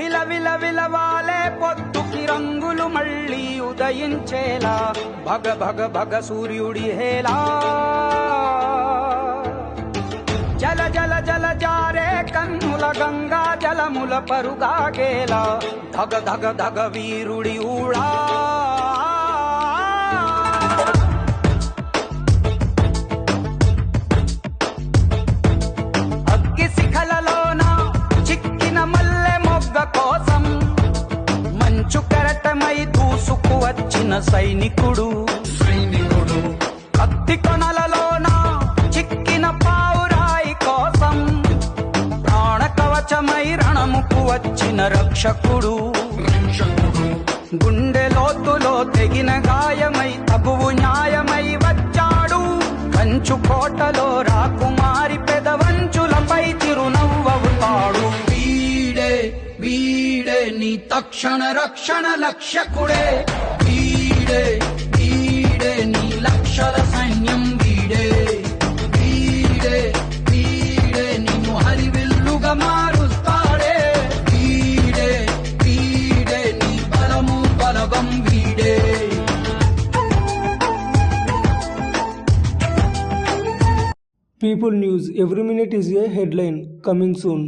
విల విలవాలే పొద్దుకి రంగులు మళ్ళీ ఉదయించేలా. భగ భగ భగ సూర్యుడి హేలా జల జల జల జారే కన్నుల గంగా జలముల పరుగాకేలా ధగ ధగ ధగ వీరుడి ఊళా. వచ్చిన సైనికుడు. సైనికుడు. కత్తి కొనలలోన చిక్కిన పావురాయి కోసం ప్రాణ కవచమై రణముకు వచ్చిన రక్షకుడు. రక్షకుడు. గుండె లోతులో తెగిన గాయమై తగువు న్యాయమై వచ్చాడు. కంచు కోటలో రాకుమారి వీడే నీ తక్షణ రక్షణ లక్ష్యకుడే వీడే వీడే నీ లక్షల సైన్యం వీడే. వీడే వీడే నిన్ను హరివిల్లుగా మారుస్తాడే. వీడే వీడే నీ బలము బలవం వీడే. People news every minute is a headline coming soon